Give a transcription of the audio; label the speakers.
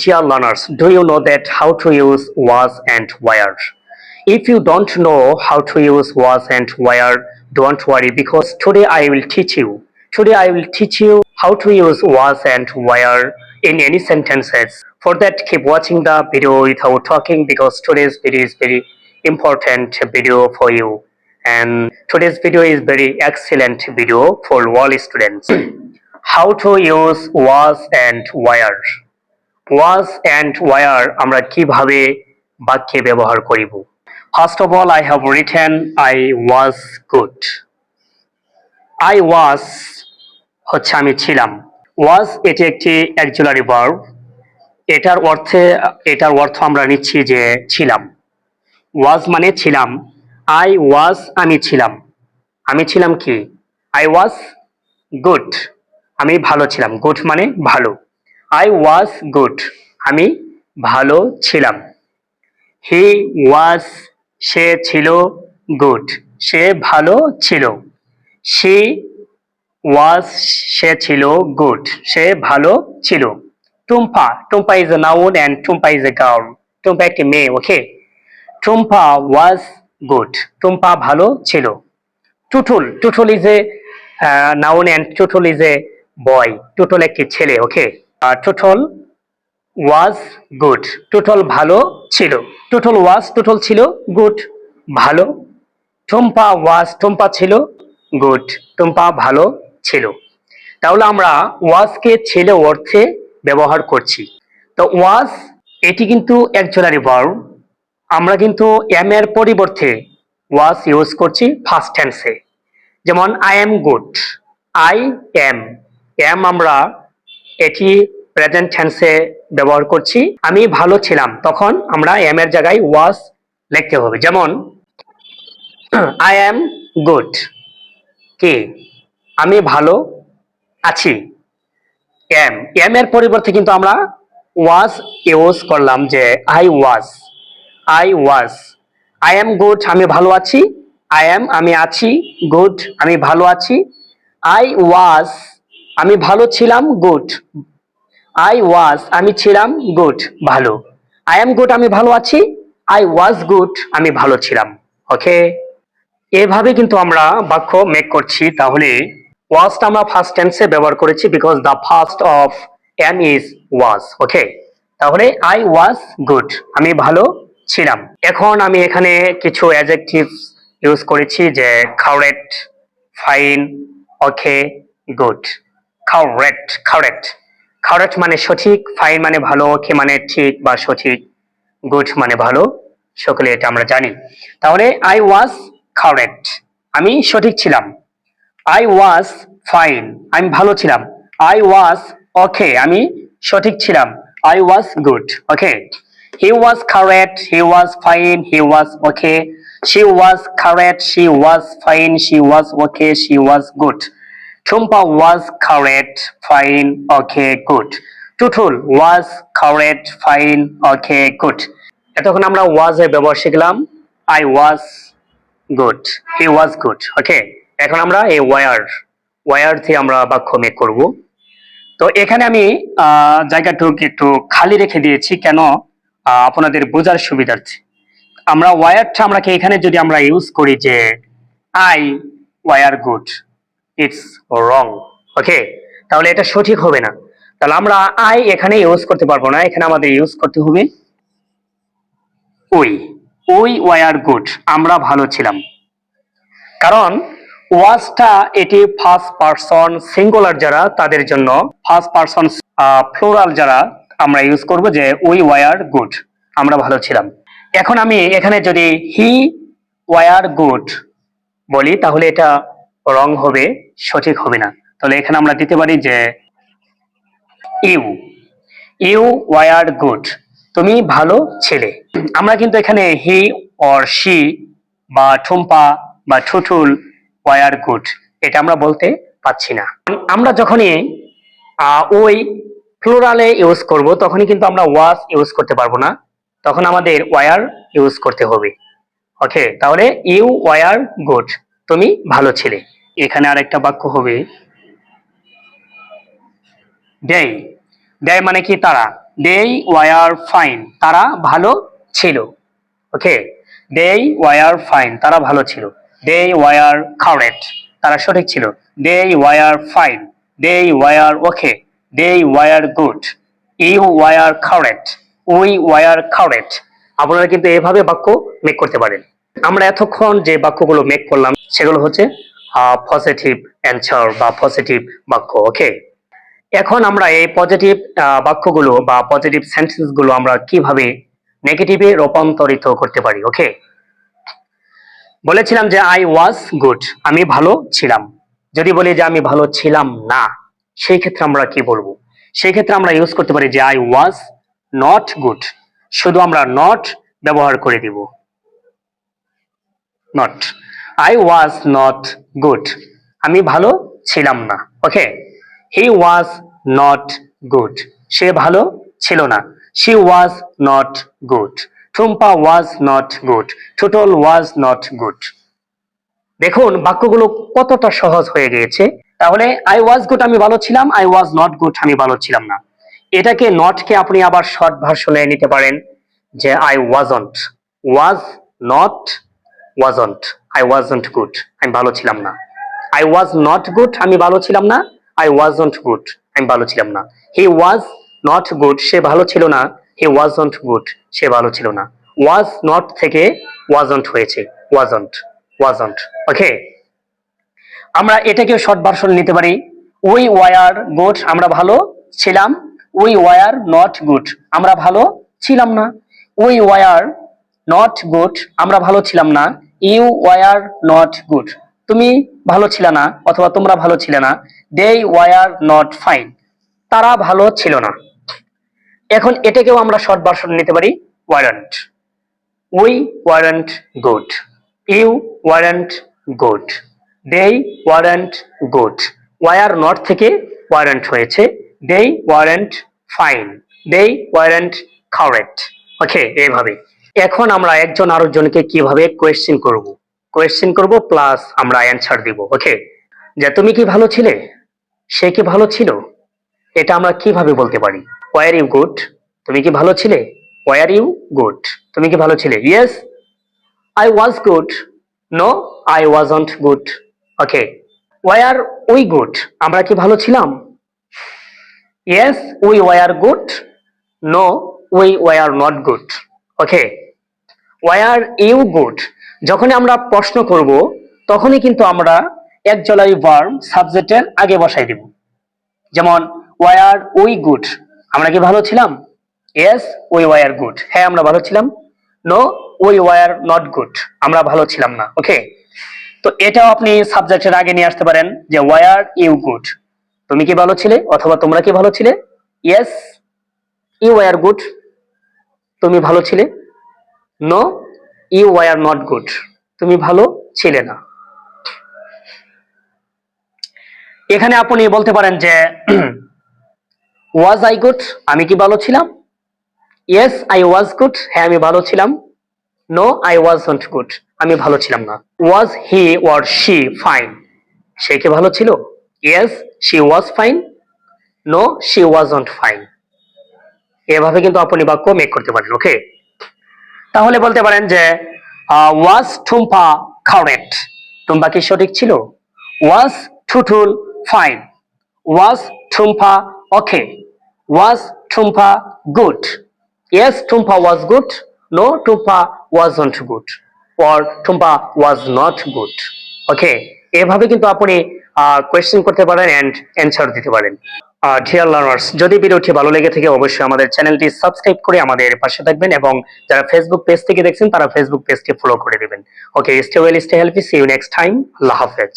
Speaker 1: Dear learners, do you know that how to use was and where? If you don't know how to use was and where, don't worry because today I will teach you. Today I will teach you how to use was and where in any sentences. For that, keep watching the video without talking because today's video is very important video for you. And today's video is very excellent video for all students. how to use was and where. Was and were আমরা কীভাবে বাক্যে ব্যবহার করিব? First of all I have written I was good I was হচ্ছে আমি ছিলাম। ওয়াজ এটি একটি অ্যাকচুয়ারি ভার্ব এটার অর্থে, এটার অর্থ আমরা নিচ্ছি যে ছিলাম। ওয়াজ মানে ছিলাম। আই ওয়াজ আমি ছিলাম। আমি ছিলাম কি? আই ওয়াজ গুড আমি ভালো ছিলাম। গুড মানে ভালো। আই ওয়াজ গুড আমি ভালো ছিলাম। হি ওয়াজ সে ছিল গুড সে ভালো ছিল। সি ওয়াজ সে ছিল গুড সে ভালো ছিল। Tumpa Tumpa is a noun and Tumpa is a girl Tumpa একটি মেয়ে okay Tumpa was good Tumpa ভালো ছিল। Tutul Tutul is a noun and Tutul is a boy Tutul একটি ছেলে ওকে টুটল ওয়াজ গুড টুটল ভালো ছিল। টুটল ওয়াজ টুটল ছিল গুড ভালো। টুম্পা ওয়াজ টুম্পা ছিল গুড টুম্পা ভালো ছিল। তাহলে আমরা ওয়াজকে ছিল অর্থে ব্যবহার করছি। তো ওয়াজ এটি কিন্তু অ্যাকচুয়ালি ভার্ব আমরা কিন্তু এম এর পরিবর্তে ওয়াজ ইউজ করছি ফার্স্ট টেন্সে যেমন I am good I am am আমরা এটি প্রেজেন্ট টেন্সে ব্যবহার করছি। আমি ভালো ছিলাম, তখন আমরা এম এর জায়গায় ওয়াজ লিখতে হবে। যেমন আই অ্যাম গুড কি? আমি ভালো আছি। এম এম এর পরিবর্তে কিন্তু আমরা ওয়াজ ইউজ করলাম যে I was I was I am good আমি ভালো আছি আই এম আমি আছি গুড আমি ভালো আছি আই ওয়াজ আমি ভালো ছিলাম গুড আই ওয়াজ আমি ছিলাম গুড ভালো। আই এম গুড আমি ভালো আছি। আই ওয়াজ গুড আমি ভালো ছিলাম। ওকে এভাবে কিন্তু আমরা বাক্য মেক করছি, তাহলে ওয়াজটা আমরা ফার্স্ট টেন্সে ব্যবহার করেছি because the first of am is was okay তাহলে আই ওয়াজ গুড আমি ভালো ছিলাম। এখন আমি এখানে কিছু অ্যাজেক্টিভ ইউজ করেছি, যে correct fine okay good correct correct correct মানে সঠিক ফাইন মানে ভালো ওকে মানে ঠিক বা সঠিক গুড মানে ভালো, সকলে এটা আমরা জানি। তাহলে আই ওয়াজ কারেক্ট আমি সঠিক ছিলাম। আই ওয়াজ ফাইন আমি ভালো ছিলাম। আই ওয়াজ ওকে আমি সঠিক ছিলাম। I was good okay he was correct he was fine he was okay she was correct she was fine she was okay she was good Tumpa was correct, fine, okay, good. Tutul was correct, fine, okay, good. এতক্ষণ আমরা was এর ব্যবহার শিখলাম I was good, he was good, okay. এখন আমরা এই where, where থেকে আমরা বাক্য মেক করব তো এখানে আমি জায়গাটুকু একটু খালি রেখে দিয়েছি কেন আপনাদের বোঝার সুবিধার্থে আমরা ওয়ারটা আমরা এখানে যদি আমরা ইউজ করি যে I were good it's wrong okay তাহলে এটা সঠিক হবে না। তাহলে আমরা আই এখানে ইউজ করতে পারব না। এখানে আমাদের ইউজ করতে হবে উই উই ওয়ার গুড আমরা ভালো ছিলাম। কারণ ওয়াজটা এটি ফার্স্ট পারসন সিঙ্গুলার যারা, তাদের জন্য ফার্স্ট পারসন ফ্লোরাল যারা, আমরা ইউজ করব যে উই ওয়ার গুড আমরা ভালো ছিলাম। এখন আমি এখানে যদি হি ওয়ার গুড বলি, তাহলে এটা রং হবে সঠিক হবে না। তাহলে এখানে আমরা দিতে পারি যে ইউ। You were good. তুমি ভালো ছেলে। আমরা কিন্তু এখানে হি অর শি বা ঠুম্পা বা ঠুঠুল ওয়ার গুড, এটা আমরা বলতে পাচ্ছি না। আমরা যখনই ওই ফ্লোরালে ইউজ করব, তখনই কিন্তু আমরা ওয়াজ ইউজ করতে পারব না। তখন আমাদের ওয়ার ইউজ করতে হবে। ওকে, তাহলে ইউ ওয়ার গুড। তুমি ভালো ছিলে। এখানে আরেকটা বাক্য হবে দেয় দেয় মানে কি তারা? They were fine. তারা ভালো ছিল। ওকে? They were fine. তারা ভালো ছিল। They were correct. তারা সঠিক ছিল। They were fine. They were, okay? They were good. You were correct. We were correct. আপনারা কিন্তু এভাবে বাক্য মেক করতে পারেন। আমরা এতক্ষণ যে বাক্যগুলো মেক করলাম, সেগুলো হচ্ছে পজিটিভ অ্যান্সার বা পজিটিভ বাক্য ওকে এখন আমরা এই পজিটিভ বাক্যগুলো বা পজিটিভ সেন্টেন্সগুলো আমরা কীভাবে নেগেটিভে রূপান্তরিত করতে পারি ওকে বলেছিলাম যে আই ওয়াজ গুড আমি ভালো ছিলাম। যদি বলি যে, আমি ভালো ছিলাম না, সেই ক্ষেত্রে আমরা কি বলব? সেই ক্ষেত্রে আমরা ইউজ করতে পারি যে আই ওয়াজ নট গুড শুধু আমরা নট ব্যবহার করে দিব। Not I was not good আমি ভালো ছিলাম না। ওকে হি ওয়াজ নট গুড সে ভালো ছিল না। She was not good Tumpa was not good Tutul was not good দেখুন, বাক্যগুলো কতটা সহজ হয়ে গিয়েছে। তাহলে আই ওয়াজ গুড আমি ভালো ছিলাম আই ওয়াজ নট গুড আমি ভালো ছিলাম না। এটাকে নটকে আপনি আবার শর্ট ভার্সনে নিতে পারেন, যে I wasn't was not wasn't I wasn't good আমি ভালো ছিলাম না। আই ওয়াজ নট গুড আমি ভালো ছিলাম না। আই ওয়াজন্ট গুড আমি ভালো ছিলাম না। হি ওয়াজ নট গুড সে ভালো ছিল না। হি ওয়াজন্ট গুড সে ভালো ছিল না। ওয়াজ নট থেকে ওয়াজন্ট হয়েছে। ওয়াজন্ট ওয়াজন্ট ওকে আমরা এটাকেও শর্ট ভার্সন নিতে পারি। উই ওয়ার গুড আমরা ভালো ছিলাম। উই ওয়ার নট গুড আমরা ভালো ছিলাম না। উই ওয়ার নট গুড আমরা ভালো ছিলাম না। You were not good. তুমি ভালো ছিলে না, অথবা তোমরা ভালো ছিলে না। They were not fine. তারা ভালো ছিল না। এখন এটাকেও আমরা শর্ট ভার্সন নিতে পারি weren't we weren't good you weren't good they weren't good were not থেকে ওয়ারেন্ট হয়েছে। They weren't fine they weren't correct okay এইভাবে এখন আমরা একজন আরেকজনকে কীভাবে কোয়েশ্চেন করব? কোয়েশ্চেন করব প্লাস আমরা অ্যান্সার দিব ওকে যে তুমি কি ভালো ছিলে? সে কি ভালো ছিল? এটা আমরা কীভাবে বলতে পারি? ওয়ার ইউ গুড তুমি কি ভালো ছিলে? ওয়ার ইউ গুড তুমি কি ভালো ছিলে? Yes I was good no I wasn't good okay were we good আমরা কি ভালো ছিলাম? Yes we were good no we were not good okay were you good যখনই আমরা প্রশ্ন করব, তখনই কিন্তু আমরা একজলাই ভার্ব সাবজেক্টের আগে বসাই দেব। যেমন ওয়ার উই গুড আমরা কি ভালো ছিলাম? ইয়েস উই ওয়ার গুড হ্যাঁ আমরা ভালো ছিলাম। No we were not good আমরা ভালো ছিলাম না। ওকে তো এটাও আপনি সাবজেক্টের আগে নিয়ে আসতে পারেন যে ওয়ার ইউ গুড তুমি কি ভালো ছিলে অথবা তোমরা কি ভালো ছিলে? ইয়েস ইউ ওয়ার গুড তুমি ভালো ছিলে? No you were not good তুমি ভালো ছিলে না। এখানে আপনি বলতে পারেন যে ওয়াজ আই গুড আমি কি ভালো ছিলাম? ইয়েস আই ওয়াজ গুড হ্যাঁ আমি ভালো ছিলাম। No I was not good আমি ভালো ছিলাম না। Was he were she fine সে কি ভালো ছিল? Yes she was fine no she was not fine এভাবে কিন্তু আপনি বাক্য মেক করতে পারেন ওকে তাহলে বলতে পারেন যে ওয়াজ ঠুম্পা কারেক্ট টুম্পা কি সঠিক ছিল? Was Tutul fine was Tumpa okay was Tumpa good yes Tumpa was good no Tumpa was not good or Tumpa was not good okay এভাবে কিন্তু আপনি কোয়েশ্চেন করতে পারেন অ্যান্ড অ্যান্সার দিতে পারেন। ডিয়ার লার্নার্স যদি ভিডিওটি ভালো লেগে থাকে, অবশ্যই আমাদের চ্যানেলটি সাবস্ক্রাইব করে আমাদের পাশে থাকবেন এবং যারা ফেসবুক পেজ থেকে দেখছেন, তারা ফেসবুক পেজটি ফলো করে দেবেন। Okay stay well stay healthy see you next time আল্লাহ হাফেজ।